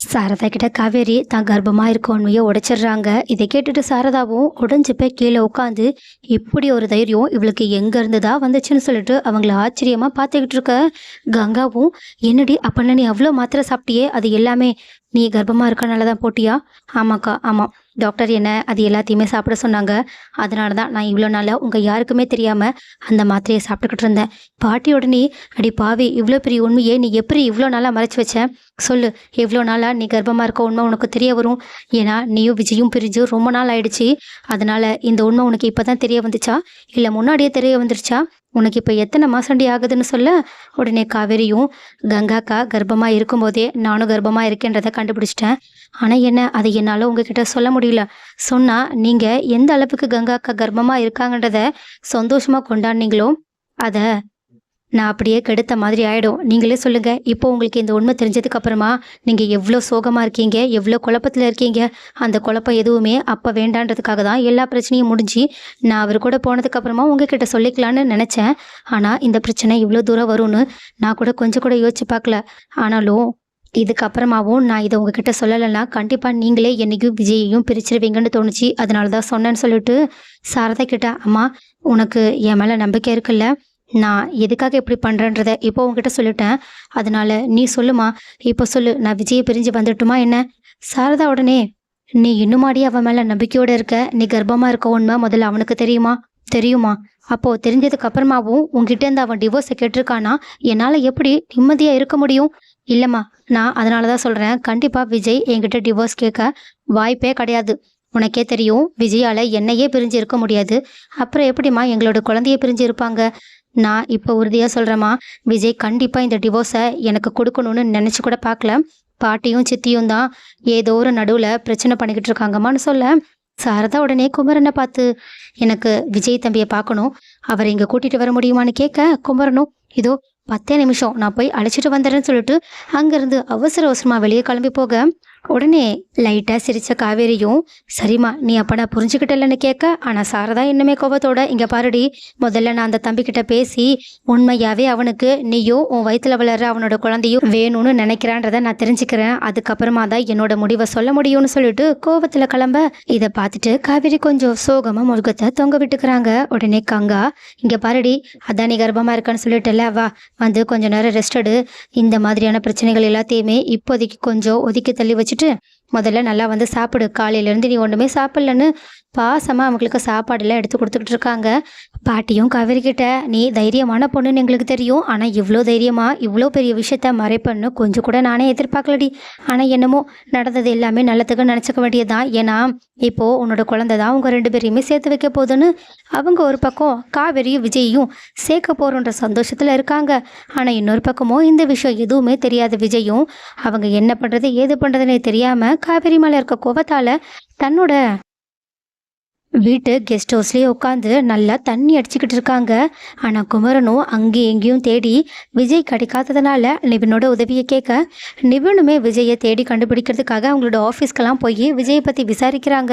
சாரதா கிட்ட காவேரி தான் கர்ப்பமாக இருக்க உண்மையை உடைச்சிடுறாங்க. இதை கேட்டுட்டு சாரதாவும் உடஞ்சி போய் கீழே உட்காந்து இப்படி ஒரு தைரியம் இவளுக்கு எங்கேருந்து தான் வந்துச்சுன்னு சொல்லிட்டு அவங்கள ஆச்சரியமாக பார்த்துக்கிட்டு இருக்க. கங்காவும் என்னடி அப்பன்னா நீ அவ்வளோ மாத்திரை சாப்பிட்டியே? அது எல்லாமே நீ கர்ப்பமாக இருக்கனால தான் போட்டியா? ஆமாக்கா ஆமாம். டாக்டர் என்ன அது எல்லாத்தையுமே சாப்பிட சொன்னாங்க. அதனால தான் நான் இவ்வளோ நாளாக உங்கள் யாருக்குமே தெரியாமல் அந்த மாத்திரையை சாப்பிட்டுக்கிட்டு இருந்தேன். பாட்டி உடனே அடி பாவி இவ்வளோ பெரிய உண்மையே நீ எப்படி இவ்வளோ நாளாக மறைச்சி வச்ச? சொல்லு எவ்வளோ நாளாக நீ கர்ப்பமாக இருக்க உண்மை உனக்கு தெரிய வரும்? ஏன்னா நீயும் விஜயும் பிரிஞ்சு ரொம்ப நாள் ஆயிடுச்சு. அதனால் இந்த உண்மை உனக்கு இப்போ தான் தெரிய வந்துச்சா? இல்லை முன்னாடியே தெரிய வந்துருச்சா? உனக்கு இப்போ எத்தனை மாசண்டி ஆகுதுன்னு சொல்ல? உடனே காவேரியும் கங்காக்கா கர்ப்பமாக இருக்கும்போதே நானும் கர்ப்பமாக இருக்கேன்றதை கண்டுபிடிச்சிட்டேன். ஆனால் என்ன அதை என்னால் உங்ககிட்ட சொல்ல முடியல. சொன்னால் நீங்கள் எந்த அளவுக்கு கங்காக்கா கர்ப்பமாக இருக்காங்கன்றத சந்தோஷமாக கொண்டாடினீங்களோ அதை நான் அப்படியே கெடுத்த மாதிரி ஆகிடும் நீங்களே சொல்லுங்கள் இப்போ உங்களுக்கு இந்த உண்மை தெரிஞ்சதுக்கு அப்புறமா எவ்வளோ சோகமாக இருக்கீங்க எவ்வளோ குழப்பத்தில் இருக்கீங்க அந்த குழப்பம் எதுவுமே அப்போ வேண்டான்றதுக்காக தான் எல்லா பிரச்சனையும் முடிஞ்சு நான் அவர் கூட போனதுக்கப்புறமா உங்ககிட்ட சொல்லிக்கலான்னு நினச்சேன். ஆனால் இந்த பிரச்சனை இவ்வளோ தூரம் வரும்னு நான் கூட கொஞ்சம் கூட யோசிச்சு பார்க்கல. ஆனாலும் இதுக்கப்புறமாவும் நான் இதை உங்ககிட்ட சொல்லலைன்னா கண்டிப்பாக நீங்களே என்னைக்கும் விஜயையும் பிரிச்சிருவீங்கன்னு தோணுச்சு. அதனால தான் சொன்னேன்னு சொல்லிட்டு சாரதா கிட்ட அம்மா உனக்கு என் மேலே நம்பிக்கை இருக்குல்ல நான் எதுக்காக இப்படி பண்ணுறேன்றத இப்போ உங்ககிட்ட சொல்லிட்டேன். அதனால நீ சொல்லுமா? இப்போ சொல்லு. நான் விஜயை பிரிஞ்சு வந்துட்டுமா என்ன? சாரதா உடனே நீ இன்னுமாடி அவன் மேலே நம்பிக்கையோடு இருக்க. நீ கர்ப்பமாக இருக்க உண்மை முதல்ல அவனுக்கு தெரியுமா? தெரியுமா. அப்போது தெரிஞ்சதுக்கு அப்புறமாவும் உங்ககிட்ட இருந்து அவன் டிவோர்ஸை கேட்டிருக்கானா? என்னால் எப்படி நிம்மதியாக இருக்க முடியும்? இல்லைம்மா நான் அதனால தான் சொல்கிறேன் கண்டிப்பாக விஜய் என்கிட்ட டிவோர்ஸ் கேட்க வாய்ப்பே கிடையாது. உனக்கே தெரியும் விஜயால என்னையே பிரிஞ்சு இருக்க முடியாது. அப்புறம் எப்படிம்மா எங்களோட குழந்தைய பிரிஞ்சு இருப்பாங்க? நான் இப்போ உறுதியாக சொல்கிறேம்மா விஜய் கண்டிப்பாக இந்த டிவோர்ஸை எனக்கு கொடுக்கணும்னு நினச்சி கூட பார்க்கல. பாட்டியும் சித்தியும் தான் ஏதோ ஒரு நடுவில் பிரச்சனை பண்ணிக்கிட்டு இருக்காங்கம்மான்னு சொல்ல. சாரதா உடனே குமரனை பார்த்து எனக்கு விஜய் தம்பியை பார்க்கணும். அவரை இங்கே கூட்டிகிட்டு வர முடியுமான்னு கேட்க குமரனும் இதோ பத்தே நிமிஷம். நான் போய் அழைச்சிட்டு வந்துடுறேன்னு சொல்லிட்டு அங்கேருந்து அவசர அவசரமாக வெளியே கிளம்பி போக உடனே லைட்டாக சிரித்த காவேரியும் சரிம்மா நீ அப்போ நான் புரிஞ்சுக்கிட்டலன்னு கேட்க ஆனால் சாரதா இன்னுமே கோபத்தோட இங்கே பாருடி முதல்ல நான் அந்த தம்பிக்கிட்ட பேசி உண்மையாகவே அவனுக்கு நீயும் உன் வயிற்றில் வளர்ற அவனோட குழந்தையும் வேணும்னு நினைக்கிறான்றதை நான் தெரிஞ்சுக்கிறேன். அதுக்கப்புறமா தான் என்னோட முடிவை சொல்ல முடியும்னு சொல்லிட்டு கோபத்தில் கிளம்ப. இதை பார்த்துட்டு காவேரி கொஞ்சம் சோகமாக முருகத்தை தொங்க விட்டுக்கிறாங்க. உடனே கங்கா இங்கே பாருடி அதான் நீ கர்ப்பமாக இருக்கான்னு சொல்லிட்டுல வா வந்து கொஞ்ச நேரம் ரெஸ்ட் எடு. இந்த மாதிரியான பிரச்சனைகள் எல்லாத்தையுமே இப்போதைக்கு கொஞ்சம் ஒதுக்கி தள்ளி வச்சுட்டு முதல்ல நல்லா வந்து சாப்பிடு. காலையிலேருந்து நீ ஒன்றுமே சாப்பிட்லன்னு பாசமாக அவங்களுக்கு சாப்பாடெல்லாம் எடுத்து கொடுத்துக்கிட்டு இருக்காங்க பாட்டியும் காவேரி நீ தைரியமான பொண்ணுன்னு எங்களுக்கு தெரியும். ஆனால் இவ்வளோ தைரியமாக இவ்வளோ பெரிய விஷயத்த மறைப்பண்ணு கொஞ்சம் கூட நானே எதிர்பார்க்கலடி. ஆனால் என்னமோ நடந்தது எல்லாமே நல்லதுக்கு நினச்சிக்க வேண்டியது தான் ஏன்னா இப்போது உன்னோட குழந்தை தான் உங்கள் ரெண்டு பேரையுமே சேர்த்து வைக்க போகுதுன்னு அவங்க ஒரு பக்கம் காவேரியும் விஜயையும் சேர்க்க போகிறோன்ற சந்தோஷத்தில் இருக்காங்க. ஆனால் இன்னொரு பக்கமும் இந்த விஷயம் எதுவுமே தெரியாத விஜயும் அவங்க என்ன பண்ணுறது ஏது பண்ணுறதுனே தெரியாமல் காவேரி மேலே இருக்க கோபத்தால் தன்னோட வீட்டு கெஸ்ட் ஹவுஸ்லேயே உட்காந்து நல்லா தண்ணி அடிச்சுக்கிட்டு இருக்காங்க. ஆனால் குமரனும் அங்கேயும் எங்கேயும் தேடி விஜய் கிடைக்காததுனால நிவினோட உதவியை கேட்க நிவினுமே விஜயை தேடி கண்டுபிடிக்கிறதுக்காக அவங்களோட ஆஃபீஸ்க்கெல்லாம் போய் விஜயை பற்றி விசாரிக்கிறாங்க.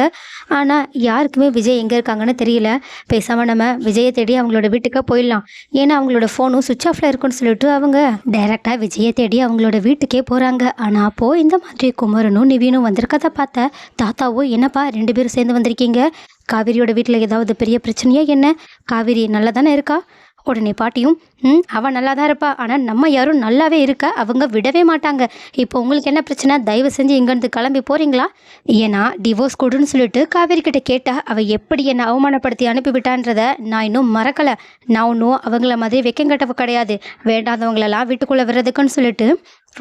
ஆனால் யாருக்குமே விஜய் எங்கே இருக்காங்கன்னு தெரியல. பேசாமல் நம்ம விஜயை தேடி அவங்களோட வீட்டுக்கு போயிடலாம். ஏன்னா அவங்களோட ஃபோனும் சுவிட்ச் ஆஃபில் இருக்குன்னு சொல்லிட்டு அவங்க டைரெக்டாக விஜயை தேடி அவங்களோட வீட்டுக்கே போகிறாங்க ஆனால் அப்போது இந்த மாதிரி குமரனும் நிவினும் வந்திருக்கதை பார்த்த தாத்தாவும் என்னப்பா ரெண்டு பேரும் சேர்ந்து வந்திருக்கீங்க? காவேரியோட வீட்டில் ஏதாவது பெரிய பிரச்சனையா என்ன? காவேரி நல்லா தானே இருக்கா? உடனே பாட்டியும் ம் அவள் நல்லா தான் இருப்பா. ஆனால் நம்ம யாரும் நல்லாவே இருக்கா? அவங்க விடவே மாட்டாங்க. இப்போ உங்களுக்கு என்ன பிரச்சனை? தயவு செஞ்சு இங்கேருந்து கிளம்பி போகிறீங்களா ஏன்னா டிவோர்ஸ் கொடுன்னு சொல்லிட்டு காவேரி கிட்ட கேட்டா அவள் எப்படி என்னை அவமானப்படுத்தி அனுப்பிவிட்டான்றத நான் இன்னும் மறக்கலை. நான் ஒன்றும் அவங்கள மாதிரி வெக்கம் கட்டவ கிடையாது. வேண்டாதவங்களெல்லாம் வீட்டுக்குள்ளே விடுறதுக்குன்னு சொல்லிட்டு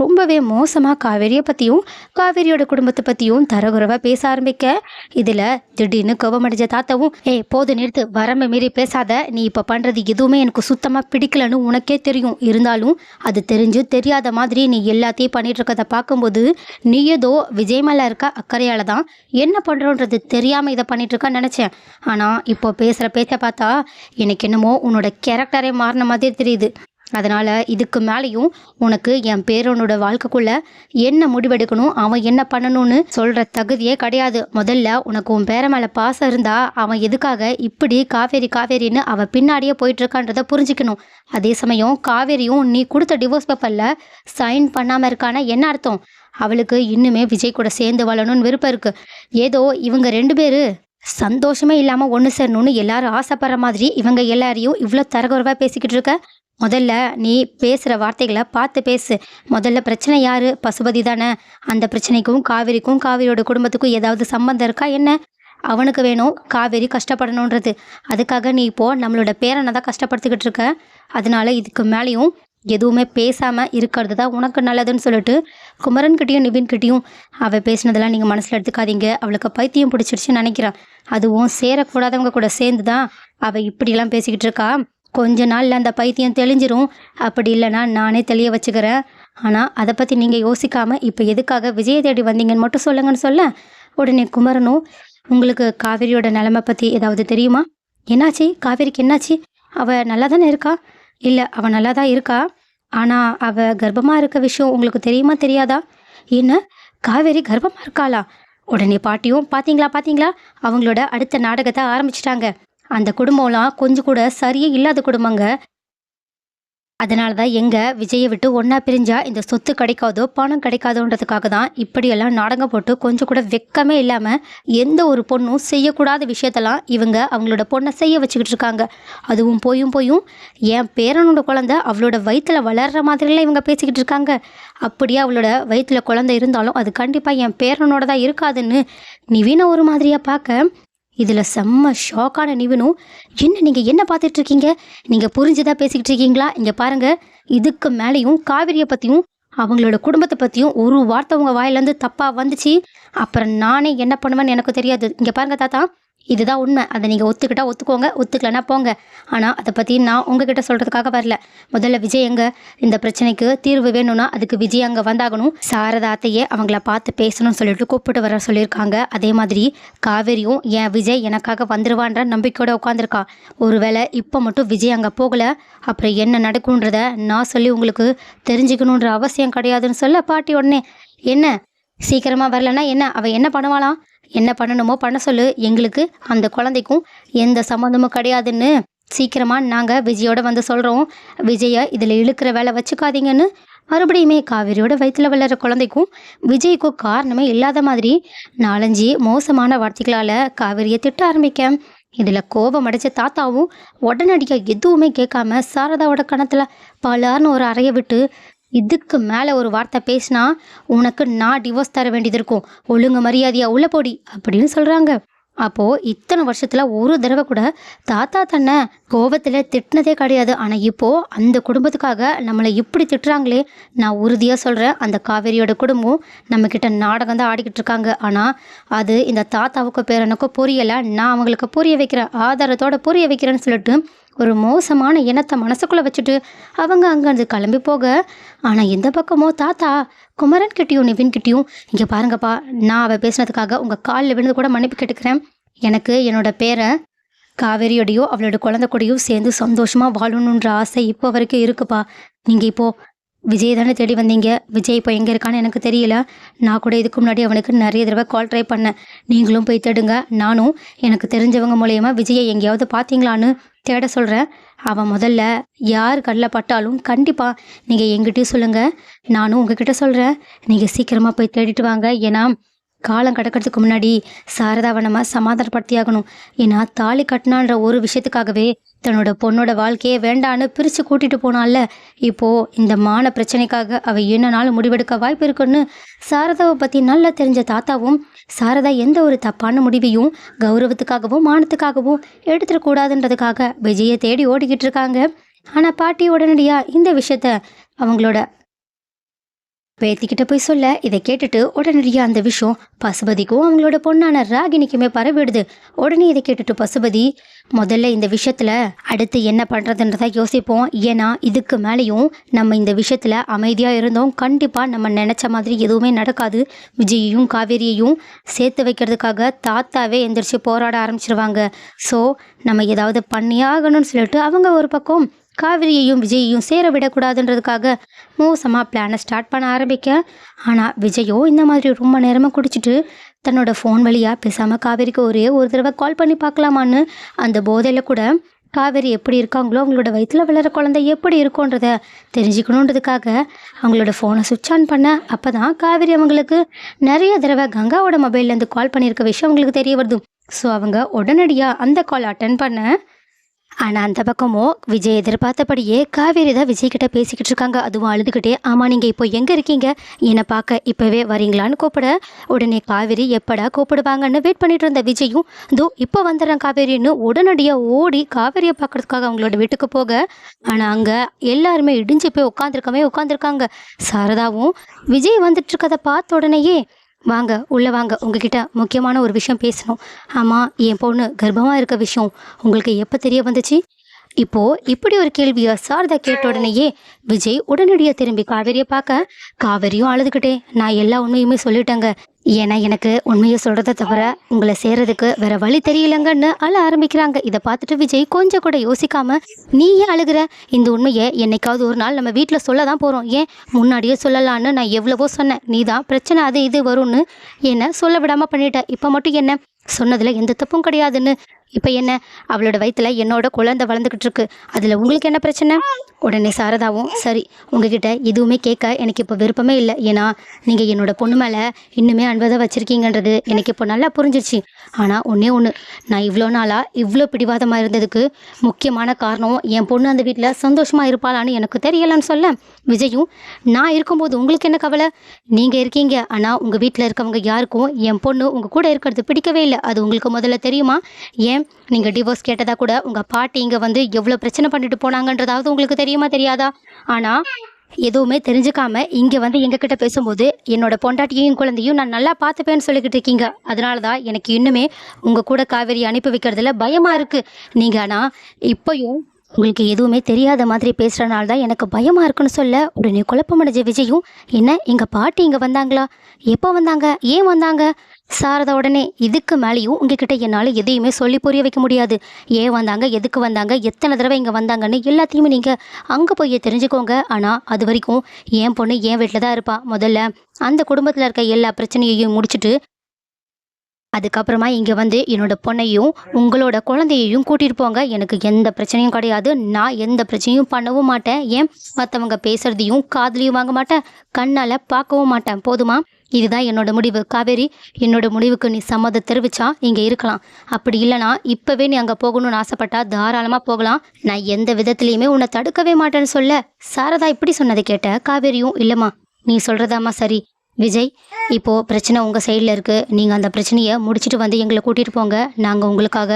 ரொம்பவே மோசமாக காவேரியை பற்றியும் காவேரியோட குடும்பத்தை பற்றியும் தரகுறவாக பேச ஆரம்பிக்க. இதில் திடீர்னு கோபமடைஞ்ச தாத்தாவும் ஏய் போது நிறுத்து வரம்பை மீறி பேசாத. நீ இப்போ பண்ணுறது எதுவுமே எனக்கு சுத்தமாக பிடிக்கலன்னு உனக்கே தெரியும். இருந்தாலும் அது தெரிஞ்சு தெரியாத மாதிரி நீ எல்லாத்தையும் பண்ணிட்டு இருக்கதை பார்க்கும்போது நீ ஏதோ விஜய் மேலே இருக்க அக்கறையால் தான் என்ன பண்ணுறோன்றது தெரியாமல் இதை பண்ணிட்டு இருக்கான்னு நினச்சேன். ஆனால் இப்போ பேசுகிற பேச்சை பார்த்தா எனக்கு என்னமோ உன்னோட கேரக்டரே மாறின மாதிரி தெரியுது. அதனால் இதுக்கு மேலேயும் உனக்கு என் பேரனோட வாழ்க்கைக்குள்ள என்ன முடிவெடுக்கணும் அவன் என்ன பண்ணணும்னு சொல்கிற தகுதியே கிடையாது. முதல்ல உனக்கு உன் பேர மேலே பாசம் இருந்தால் அவன் எதுக்காக இப்படி காவேரி காவேரின்னு அவன் பின்னாடியே போயிட்டுருக்கான்றதை புரிஞ்சுக்கணும். அதே சமயம் காவேரியும் நீ கொடுத்த டிவோர்ஸ் பேப்பரில் சைன் பண்ணாமல் இருக்கானா என்ன அர்த்தம்? அவளுக்கு இன்னுமே விஜய் கூட சேர்ந்து வாழணும்னு விருப்பம் இருக்குது ஏதோ இவங்க ரெண்டு பேர் சந்தோஷமே இல்லாமல் ஒன்று சேரணும்னு எல்லாரும் ஆசைப்படுற மாதிரி இவங்க எல்லாரையும் இவ்வளோ தரகுறவாக பேசிக்கிட்டு இருக்க? முதல்ல நீ பேசுகிற வார்த்தைகளை பார்த்து பேசு. முதல்ல பிரச்சனை யாரு? பசுபதி தானே. அந்த பிரச்சனைக்கும் காவேரிக்கும் காவேரியோட குடும்பத்துக்கும் ஏதாவது சம்மந்தம் இருக்கா? என்ன? அவனுக்கு வேணும் காவேரி கஷ்டப்படணுன்றது. அதுக்காக நீ இப்போ நம்மளோட பேரனை தான் கஷ்டப்படுத்திக்கிட்டு இருக்க. அதனால இதுக்கு மேலேயும் எதுவுமே பேசாமல் இருக்கிறது தான் உனக்கு நல்லதுன்னு சொல்லிட்டு குமரன்கிட்டையும் நிவின்கிட்டையும் அவள் பேசினதெல்லாம் நீங்கள் மனசில் எடுத்துக்காதீங்க. அவளுக்கு பைத்தியம் பிடிச்சிருச்சுன்னு நினைக்கிறான். அதுவும் சேரக்கூடாதவங்க கூட சேர்ந்து தான் அவள் இப்படிலாம் பேசிக்கிட்டு இருக்கா. கொஞ்ச நாளில் அந்த பைத்தியம் தெளிஞ்சிரும். அப்படி இல்லைன்னா நானே தெளிய வச்சுக்கிறேன். ஆனால் அதை பற்றி நீங்கள் யோசிக்காமல் இப்போ எதுக்காக விஜய தேடி வந்தீங்கன்னு மட்டும் சொல்லுங்கன்னு சொல்ல உடனே குமரனும் உங்களுக்கு காவேரியோட நிலைமை பற்றி ஏதாவது தெரியுமா? என்னாச்சு? காவேரிக்கு என்னாச்சு? அவள் நல்லா தானே இருக்கா? இல்லை அவள் நல்லா தான் இருக்கா? ஆனால் அவள் கர்ப்பமாக இருக்க விஷயம் உங்களுக்கு தெரியுமா தெரியாதா? என்ன? காவேரி கர்ப்பமாக இருக்காளா? உடனே பாட்டியும் பார்த்தீங்களா பார்த்தீங்களா அவங்களோட அடுத்த நாடகத்தை ஆரம்பிச்சிட்டாங்க. அந்த குடும்பம்லாம் கொஞ்சம் கூட சரியே இல்லாத குடும்பங்க. அதனால தான் எங்கள் விஜயை விட்டு ஒன்றா பிரிஞ்சா இந்த சொத்து கிடைக்காதோ பணம் கிடைக்காதோன்றதுக்காக தான் இப்படியெல்லாம் நாடகம் போட்டு கொஞ்சம் கூட வெக்கமே இல்லாமல் எந்த ஒரு பொண்ணும் செய்யக்கூடாத விஷயத்தெல்லாம் இவங்க அவங்களோட பொண்ணை செய்ய வச்சுக்கிட்டு இருக்காங்க. அதுவும் போயும் போயும் என் பேரனோட குழந்தை அவளோட வயிற்றில் வளர்ற மாதிரிலாம் இவங்க பேசிக்கிட்டு இருக்காங்க. அப்படியே அவளோட வயிற்றில் குழந்தை இருந்தாலும் அது கண்டிப்பாக என் பேரனோட தான் இருக்காதுன்னு நிவீன ஒரு மாதிரியாக பார்க்க இதில் செம்ம ஷாக்கான நிவினும் என்ன நீங்கள் என்ன பார்த்துட்ருக்கீங்க நீங்கள் புரிஞ்சுதான் பேசிக்கிட்டு இருக்கீங்களா? இங்கே பாருங்க இதுக்கு மேலேயும் காவிரியை பற்றியும் அவங்களோட குடும்பத்தை பற்றியும் ஒரு வார்த்தை உங்கள் வாயிலேருந்து தப்பாக வந்துச்சு. அப்புறம் நானே என்ன பண்ணுவேன்னு எனக்கு தெரியாது. இங்கே பாருங்கள் தாத்தா இதுதான் உண்மை. அதை நீங்கள் ஒத்துக்கிட்டா ஒத்துக்கோங்க ஒத்துக்கலனா போங்க. ஆனால் அதை பற்றி நான் உங்ககிட்ட சொல்கிறதுக்காக வரல. முதல்ல விஜய் எங்கே? இந்த பிரச்சனைக்கு தீர்வு வேணும்னா அதுக்கு விஜய் அங்கே வந்தாகணும். சாரதாத்தையே அவங்கள பார்த்து பேசணும்னு சொல்லிட்டு கூப்பிட்டு வர சொல்லியிருக்காங்க. அதே மாதிரி காவேரியும் என் விஜய் எனக்காக வந்துடுவான்ற நம்பிக்கையோட உட்காந்துருக்கா ஒருவேளை இப்போ மட்டும் விஜய் அங்கே போகல அப்புறம் என்ன நடக்கும்ன்றத நான் சொல்லி உங்களுக்கு தெரிஞ்சுக்கணுன்ற அவசியம் கிடையாதுன்னு சொல்ல பாட்டி உடனே. என்ன? சீக்கிரமாக வரலன்னா என்ன? அவள் என்ன பண்ணுவாளாம் என்ன பண்ணணுமோ பண்ண சொல்லு. எங்களுக்கு அந்த குழந்தைக்கும் எந்த சம்மந்தமும் கிடையாதுன்னு சீக்கிரமாக நாங்கள் விஜயோட வந்து சொல்கிறோம் விஜயை இதில் இழுக்கிற வேலை வச்சுக்காதீங்கன்னு மறுபடியுமே காவேரியோட வயிற்றுல வளர்கிற குழந்தைக்கும் விஜய்க்கும் காரணமே இல்லாத மாதிரி நாலஞ்சு மோசமான வார்த்தைகளால் காவேரியை திட்ட ஆரம்பிக்க இதில் கோபம் அடைச்ச தாத்தாவும் உடனடியாக எதுவுமே கேட்காம சாரதாவோட கணத்தில் பலார்னு ஒரு அறையை விட்டு இதுக்கு மேலே ஒரு வார்த்தை பேசினா உனக்கு நான் டிவோர்ஸ் தர வேண்டியது இருக்கும். ஒழுங்கு மரியாதையா உள்ள போடி அப்படின்னு சொல்கிறாங்க அப்போது இத்தனை வருஷத்தில் ஒரு தடவை கூட தாத்தா தன்னை கோபத்தில் திட்டினதே கிடையாது. ஆனால் இப்போது அந்த குடும்பத்துக்காக நம்மளை இப்படி திட்டுறாங்களே நான் உறுதியாக சொல்கிறேன் அந்த காவேரியோட குடும்பம் நம்மக்கிட்ட நாடகம் தான் ஆடிக்கிட்டு இருக்காங்க. ஆனால் அது இந்த தாத்தாவுக்கு பேரனுக்கோ புரியலை நான் அவங்களுக்கு புரிய வைக்கிறேன் ஆதாரத்தோட புரிய வைக்கிறேன்னு சொல்லிட்டு ஒரு மோசமான எண்ணத்தை மனசுக்குள்ளே வச்சுட்டு அவங்க அங்கேருந்து கிளம்பி போக. ஆனால் இந்த பக்கமோ தாத்தா குமரன் கிட்டேயும் நிவின் கிட்டேயும் இங்கே பாருங்கப்பா நான் அவள் பேசுனதுக்காக உங்கள் காலில் விழுந்து கூட மன்னிப்பு கேட்டுக்கிறேன். எனக்கு என்னோட பேரை காவேரியோடையோ அவளோட குழந்தை கூடயும் சேர்ந்து சந்தோஷமாக வாழணுன்ற ஆசை இப்போ வரைக்கும் இருக்குப்பா. நீங்கள் இப்போது விஜய் தானே தேடி வந்தீங்க? விஜய் இப்போ எங்கே இருக்கான்னு எனக்கு தெரியல. நான் கூட இதுக்கு முன்னாடி அவனுக்கு நிறைய தடவை கால் ட்ரை பண்ணேன். நீங்களும் போய் தேடுங்க. நானும் எனக்கு தெரிஞ்சவங்க மூலயமா விஜயை எங்கேயாவது பார்த்தீங்களான்னு தேட சொல்கிறேன் அவன் முதல்ல யார் கண்ணில் பட்டாலும் கண்டிப்பாக நீங்கள் எங்கிட்டயும் சொல்லுங்கள் நானும் உங்ககிட்ட சொல்கிறேன் நீங்கள் சீக்கிரமாக போய் தேடிட்டு வாங்க. ஏன்னா காலம் கடக்கிறதுக்கு முன்னாடி சாரதாவை நம்ம சமாதானப்படுத்தியாகணும். ஏன்னா தாலி கட்டினான்ற ஒரு விஷயத்துக்காகவே தன்னோட பொண்ணோட வாழ்க்கையே வேண்டான்னு பிரித்து கூட்டிட்டு போனால இப்போ இந்த மான பிரச்சனைக்காக அவ என்னனாலும் முடிவெடுக்க வாய்ப்பு இருக்குன்னு சாரதாவை பற்றி நல்லா தெரிஞ்ச தாத்தாவும் சாரதா எந்த ஒரு தப்பான முடிவையும் கௌரவத்துக்காகவும் மானத்துக்காகவும் எடுத்துடக்கூடாதுன்றதுக்காக விஜயை தேடி ஓடிக்கிட்டு இருக்காங்க. ஆனால் பாட்டி உடனடியாக இந்த விஷயத்த அவங்களோட பேத்திக்கிட்ட போய் சொல்ல இதை கேட்டுட்டு உடனடியாக அந்த விஷயம் பசுபதிக்கும் அவங்களோட பொண்ணான ராகினிக்குமே பரவிடுது. உடனே இதை கேட்டுட்டு பசுபதி முதல்ல இந்த விஷயத்தில் அடுத்து என்ன பண்ணுறதுன்றதை யோசிப்போம். ஏன்னா இதுக்கு மேலேயும் நம்ம இந்த விஷயத்தில் அமைதியாக இருந்தோம். கண்டிப்பாக நம்ம நினச்ச மாதிரி எதுவுமே நடக்காது. விஜயையும் காவேரியையும் சேர்த்து வைக்கிறதுக்காக தாத்தாவே எந்திரிச்சு போராட ஆரம்பிச்சிருவாங்க. ஸோ நம்ம ஏதாவது பண்ணியாகணும்னு சொல்லிட்டு அவங்க ஒரு பக்கம் காவிரியையும் விஜயையும் சேர விடக்கூடாதுன்றதுக்காக மோசமாக பிளானை ஸ்டார்ட் பண்ண ஆரம்பிக்க. ஆனால் விஜயோ இந்த மாதிரி ரொம்ப நேரமாக குடிச்சிட்டு தன்னோட ஃபோன் வழியாக பேசாமல் காவேரிக்கு ஒரே ஒரு தடவை கால் பண்ணி பார்க்கலாமான்னு அந்த போதையில் கூட காவேரி எப்படி இருக்காங்களோ அவங்களோட வயிற்றில் வளர குழந்தை எப்படி இருக்கும்ன்றத தெரிஞ்சுக்கணுன்றதுக்காக அவங்களோட ஃபோனை சுவிட்ச் ஆன் பண்ண. அப்போ தான் காவேரி அவங்களுக்கு நிறைய தடவை கங்காவோட மொபைல்லேருந்து கால் பண்ணியிருக்க விஷயம் அவங்களுக்கு தெரிய வருது. ஸோ அவங்க உடனடியாக அந்த கால் அட்டன் பண்ண ஆனால் அந்த பக்கமோ விஜய் எதிர்பார்த்தபடியே காவேரி தான் விஜய் கிட்ட பேசிக்கிட்டு இருக்காங்க. அதுவும் அழுதுகிட்டே ஆமாம் நீங்கள் இப்போ எங்கே இருக்கீங்க? என்னை பார்க்க இப்போவே வரீங்களான்னு கூப்பிட. உடனே காவேரி எப்படா கூப்பிடுவாங்கன்னு வெயிட் பண்ணிட்டு இருந்த விஜயும் தோ இப்போ வந்துடுறேன் காவேரின்னு உடனடியாக ஓடி காவேரியை பார்க்கறதுக்காக அவங்களோட வீட்டுக்கு போக. ஆனால் அங்கே எல்லாருமே இடிஞ்சு போய் உட்காந்துருக்கவே உட்காந்துருக்காங்க சாரதாவும் விஜய் வந்துட்டு இருக்கதை பார்த்த உடனேயே வாங்க உள்ளே வாங்க. உங்ககிட்ட முக்கியமான ஒரு விஷயம் பேசணும். ஆமாம் என் பொண்ணு கர்ப்பமாக இருக்க விஷயம் உங்களுக்கு எப்போ தெரிய வந்துச்சு? இப்போது இப்படி ஒரு கேள்வியை சாரதா கேட்ட உடனேயே விஜய் உடனடியாக திரும்பி காவேரியை பார்க்க காவேரியும் அழுதுகிட்டே நான் எல்லா உண்மையுமே சொல்லிட்டேங்க. ஏன்னா எனக்கு உண்மையை சொல்கிறத தவிர உங்களை சேர்றதுக்கு வேற வழி தெரியலங்கன்னு அழ ஆரம்பிக்கிறாங்க. இதை பார்த்துட்டு விஜய் கொஞ்சம் கூட யோசிக்காம நீ ஏன் அழுகிற? இந்த உண்மையை என்னைக்காவது ஒரு நாள் நம்ம வீட்டில் சொல்ல தான் போகிறோம் ஏன் முன்னாடியே சொல்லலான்னு நான் எவ்வளவோ சொன்னேன். நீ தான் பிரச்சனை அது இது வரும்னு என்ன சொல்ல விடாமல் பண்ணிட்ட. இப்போ மட்டும் என்ன? சொன்னதில் எந்த தப்பும் கிடையாதுன்னு இப்போ என்ன? அவளோட வயிற்றுல என்னோட குழந்தை வளர்ந்துக்கிட்டு இருக்கு. அதில் உங்களுக்கு என்ன பிரச்சனை? உடனே சாரதாவும் சரி உங்ககிட்ட எதுவுமே கேட்க எனக்கு இப்போ விருப்பமே இல்லை. ஏன்னா நீங்கள் என்னோட பொண்ணு மேலே இன்னுமே அன்பதாக வச்சுருக்கீங்கன்றது எனக்கு இப்போ நல்லா புரிஞ்சிருச்சு. ஆனால் ஒன்றே ஒன்று நான் இவ்வளோ நாளாக இவ்வளோ பிடிவாதமாக இருந்ததுக்கு முக்கியமான காரணம் என் பொண்ணு அந்த வீட்டில் சந்தோஷமாக இருப்பாளான்னு எனக்கு தெரியலன்னு சொல்ல. விஜயும் நான் இருக்கும்போது உங்களுக்கு என்ன கவலை? நீங்கள் இருக்கீங்க ஆனால் உங்கள் வீட்டில் இருக்கவங்க யாருக்கும் என் பொண்ணு உங்கள் கூட இருக்கிறது பிடிக்கவே இல்லை. அது உங்களுக்கு முதல்ல தெரியுமா? ஏன் நீங்கள் டிவோர்ஸ் கேட்டதா கூட உங்கள் பாட்டி இங்கே வந்து எவ்வளோ பிரச்சனை பண்ணிட்டு போனாங்கன்றதாவது உங்களுக்கு தெரியுமா தெரியாதா? ஆனால் எதுவுமே தெரிஞ்சுக்காம இங்கே வந்து எங்ககிட்ட பேசும்போது என்னோட பொண்டாட்டியையும் குழந்தையும் நான் நல்லா பார்த்துப்பேன்னு சொல்லிக்கிட்டு இருக்கீங்க. அதனால தான் எனக்கு இன்னுமே உங்கள் கூட காவேரி அனுப்பி வைக்கிறதுல பயமாக இருக்குது நீங்கள் ஆனால் இப்போயும் உங்களுக்கு எதுவுமே தெரியாத மாதிரி பேசுகிறனால தான் எனக்கு பயமாக இருக்குன்னு சொல்ல உடனே குழப்பமடைஞ்ச விஜயும் என்ன எங்கள் பாட்டி இங்கே வந்தாங்களா? எப்போ வந்தாங்க? ஏன் வந்தாங்க? சாரதா உடனே இதுக்கு மேலேயும் உங்ககிட்ட என்னால் எதையுமே சொல்லி புரிய வைக்க முடியாது. ஏன் வந்தாங்க எதுக்கு வந்தாங்க எத்தனை தடவை இங்கே வந்தாங்கன்னு எல்லாத்தையுமே நீங்கள் அங்கே போய் தெரிஞ்சுக்கோங்க. ஆனால் அது வரைக்கும் என் பொண்ணு என் வீட்டில் தான் இருப்பா. முதல்ல அந்த குடும்பத்தில் இருக்க எல்லா பிரச்சனையையும் முடிச்சுட்டு அதுக்கப்புறமா இங்கே வந்து என்னோட பொண்ணையும் உங்களோட குழந்தையையும் கூட்டிகிட்டு போங்க. எனக்கு எந்த பிரச்சனையும் கிடையாது. நான் எந்த பிரச்சனையும் பண்ணவும் மாட்டேன். ஏன்? மற்றவங்க பேசுகிறதையும் காதுலையும் வாங்க மாட்டேன். கண்ணால் பார்க்கவும் மாட்டேன். போதுமா? இதுதான் என்னோட முடிவு. காவேரி என்னோட முடிவுக்கு நீ சம்மதம் தெரிவிச்சா இங்கே இருக்கலாம். அப்படி இல்லைனா இப்போவே நீ அங்கே போகணும்னு ஆசைப்பட்டா தாராளமாக போகலாம். நான் எந்த விதத்துலையுமே உன்னை தடுக்கவே மாட்டேன்னு சொல்ல. சாரதா இப்படி சொன்னதை கேட்ட காவேரியும் இல்லைம்மா நீ சொல்கிறதாம்மா சரி. விஜய் இப்போது பிரச்சனை உங்கள் சைடில் இருக்குது நீங்கள் அந்த பிரச்சனையை முடிச்சுட்டு வந்து எங்களை கூட்டிகிட்டு போங்க. நாங்கள் உங்களுக்காக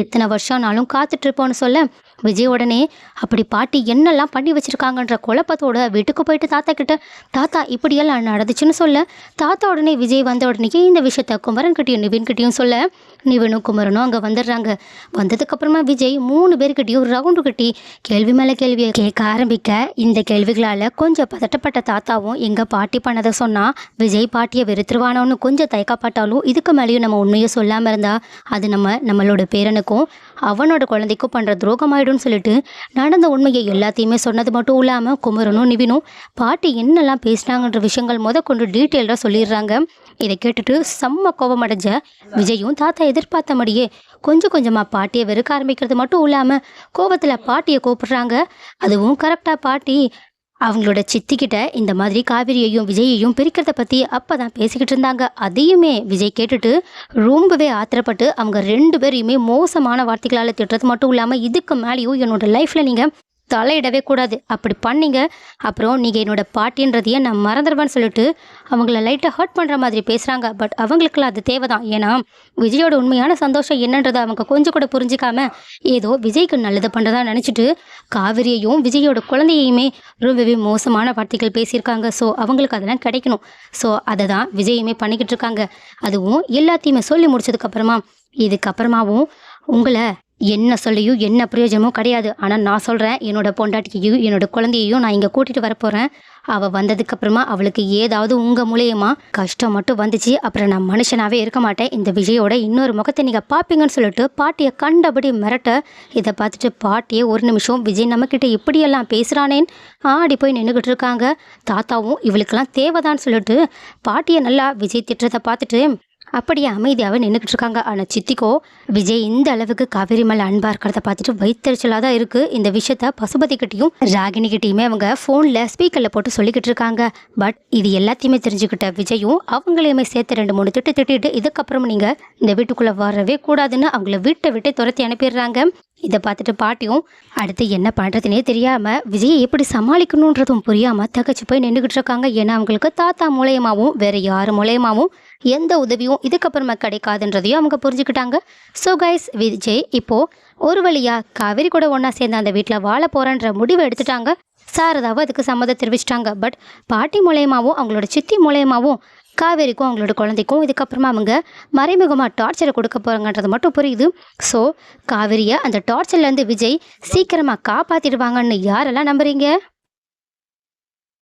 எத்தனை வருஷம்னாலும் காத்துட்ருப்போம்னு சொல்ல விஜய் உடனே அப்படி பாட்டி என்னெல்லாம் பண்ணி வச்சுருக்காங்கன்ற குழப்பத்தோட வீட்டுக்கு போயிட்டு தாத்தா கிட்ட தாத்தா இப்படியெல்லாம் நடந்துச்சுன்னு சொல்ல. தாத்தா உடனே விஜய் வந்த உடனே இந்த விஷயத்த குமரன் கிட்டேயும் நிவின் கிட்டேயும் சொல்ல நிவனும் குமரனும் அங்கே வந்துடுறாங்க. வந்ததுக்கப்புறமா விஜய் மூணு பேர்கிட்டயும் ரவுண்டு கட்டி கேள்வி மேலே கேள்வியை கேட்க ஆரம்பிக்க இந்த கேள்விகளால் கொஞ்சம் பதட்டப்பட்ட தாத்தாவும் எங்கள் பாட்டி பண்ணதை சொன்னால் விஜய் பாட்டியை வெறுத்துருவானோன்னு கொஞ்சம் தயக்கப்பட்டாலும் இதுக்கு மேலேயும் நம்ம உண்மையை சொல்லாமல் இருந்தால் அது நம்ம நம்மளோட பேரனுக்கும் அவனோட குழந்தைக்கும் பண்ணுற துரோகமாயிடும்னு சொல்லிட்டு நடந்த உண்மையை எல்லாத்தையுமே சொன்னது மட்டும் இல்லாமல் குமரனும் நிவினும் பாட்டி என்னெல்லாம் பேசினாங்கன்ற விஷயங்கள் முத கொண்டு டீட்டெயிலாக சொல்லிடுறாங்க. இதை கேட்டுட்டு செம்ம கோபம் அடைஞ்ச விஜயும் தாத்தா எதிர்பார்த்த எதிர்பார்த்தபடியே கொஞ்சம் கொஞ்சமாக பாட்டியை வெறுக்க ஆரம்பிக்கிறது மட்டும் இல்லாமல் கோபத்தில் பாட்டியை கூப்பிடுறாங்க. அதுவும் கரெக்டாக பாட்டி அவங்களோட சித்திக்கிட்ட இந்த மாதிரி காவிரியையும் விஜயையும் பிரிக்கிறத பற்றி அப்போ தான் பேசிக்கிட்டு இருந்தாங்க. அதையுமே விஜய் கேட்டுட்டு ரொம்பவே ஆத்திரப்பட்டு அவங்க ரெண்டு பேரையுமே மோசமான வார்த்தைகளால் திட்டுறது மட்டும் இல்லாமல் இதுக்கு மேலேயும் என்னோட லைஃப்பில் நீங்கள் தலையிடவே கூடாது. அப்படி பண்ணீங்க அப்புறம் நீங்கள் என்னோட பாட்டின்றதையே நான் மறந்துடுவேன்னு சொல்லிட்டு அவங்கள லைட்டாக ஹர்ட் பண்ணுற மாதிரி பேசுகிறாங்க பட் அவங்களுக்குலாம் அது தேவை தான் ஏன்னா விஜயோட உண்மையான சந்தோஷம் என்னன்றதை அவங்க கொஞ்சம் கூட புரிஞ்சிக்காம ஏதோ விஜய்க்கு நல்லது பண்ணுறதா நினச்சிட்டு காவிரியையும் விஜயோட குழந்தையுமே ரொம்பவே மோசமான வார்த்தைகள் பேசியிருக்காங்க. ஸோ அவங்களுக்கு அதெல்லாம் கிடைக்கணும். ஸோ அதை தான் விஜயுமே பண்ணிக்கிட்டு இருக்காங்க. அதுவும் எல்லாத்தையுமே சொல்லி முடிச்சதுக்கப்புறமா இதுக்கப்புறமாவும் உங்களை என்ன சொல்லியும் என்ன பிரயோஜனமும் கிடையாது. ஆனால் நான் சொல்கிறேன் என்னோட பொண்டாட்டியையும் என்னோடய குழந்தையையும் நான் இங்கே கூட்டிகிட்டு வர போகிறேன் அவள் வந்ததுக்கப்புறமா அவளுக்கு ஏதாவது உங்கள் மூலியமா கஷ்டம் மட்டும் வந்துச்சு அப்புறம் நான் மனுஷனாகவே இருக்க மாட்டேன். இந்த விஜயோட இன்னொரு முகத்தை நீங்கள் பார்ப்பீங்கன்னு சொல்லிட்டு பாட்டியை கண்டபடி மிரட்ட இதை பார்த்துட்டு பாட்டியே ஒரு நிமிஷம் விஜய் நம்மக்கிட்ட இப்படியெல்லாம் பேசுகிறானேன்னு ஆடி போய் நின்றுக்கிட்டு இருக்காங்க. தாத்தாவும் இவளுக்கெல்லாம் தேவைதான்னு சொல்லிட்டு பாட்டியை நல்லா விஜய் திட்டுறதை பார்த்துட்டு அப்படியே அமைதியாகவே நின்றுக்கிட்டு இருக்காங்க ஆனால் சித்திக்கோ விஜய் இந்த அளவுக்கு காவேரி மேலே அன்பாக இருக்கிறத பார்த்துட்டு வயிற்றுச்சலாக தான் இருக்குது இந்த விஷயத்த பசுபதிக்கிட்டையும் ராகினிக்கிட்டையுமே அவங்க ஃபோனில் ஸ்பீக்கரில் போட்டு சொல்லிக்கிட்டு இருக்காங்க பட் இது எல்லாத்தையுமே தெரிஞ்சுக்கிட்ட விஜயும் அவங்களையுமே சேர்த்து ரெண்டு மூணு திட்டு திட்டிட்டு இதுக்கப்புறம் நீங்கள் இந்த வீட்டுக்குள்ளே வரவே கூடாதுன்னு அவங்கள வீட்டை விட்டு துரத்தி அனுப்பிடுறாங்க. இதை பார்த்துட்டு பாட்டியும் அடுத்து என்ன பண்ணுறதுனே தெரியாமல் விஜயை எப்படி சமாளிக்கணுன்றதும் புரியாமல் தகச்சு போய் நின்றுக்கிட்டு இருக்காங்க. ஏன்னா அவங்களுக்கு தாத்தா மூலயமாவும் வேறு யார் மூலயமாவும் எந்த உதவியும் இதுக்கப்புறமா கிடைக்காதுன்றதையும் அவங்க புரிஞ்சுக்கிட்டாங்க. ஸோ கைஸ் விஜய் இப்போது ஒரு வழியாக காவேரி கூட ஒன்றா சேர்ந்து அந்த வீட்டில் வாழ போகிறன்ற முடிவை எடுத்துட்டாங்க. சாரதாவும் அதுக்கு சம்மதம் தெரிவிச்சிட்டாங்க. பட் பாட்டி மூலயமாவும் அவங்களோட சித்தி மூலயமாவும் காவேரிக்கும் அவங்களோட குழந்தைக்கும் இதுக்கப்புறமா அவங்க மறைமுகமாக டார்ச்சரை கொடுக்க போகிறாங்கன்றது மட்டும் புரியுது. ஸோ காவேரியை அந்த டார்ச்சர்லேருந்து விஜய் சீக்கிரமாக காப்பாற்றிடுவாங்கன்னு யாரெல்லாம் நம்புறீங்க?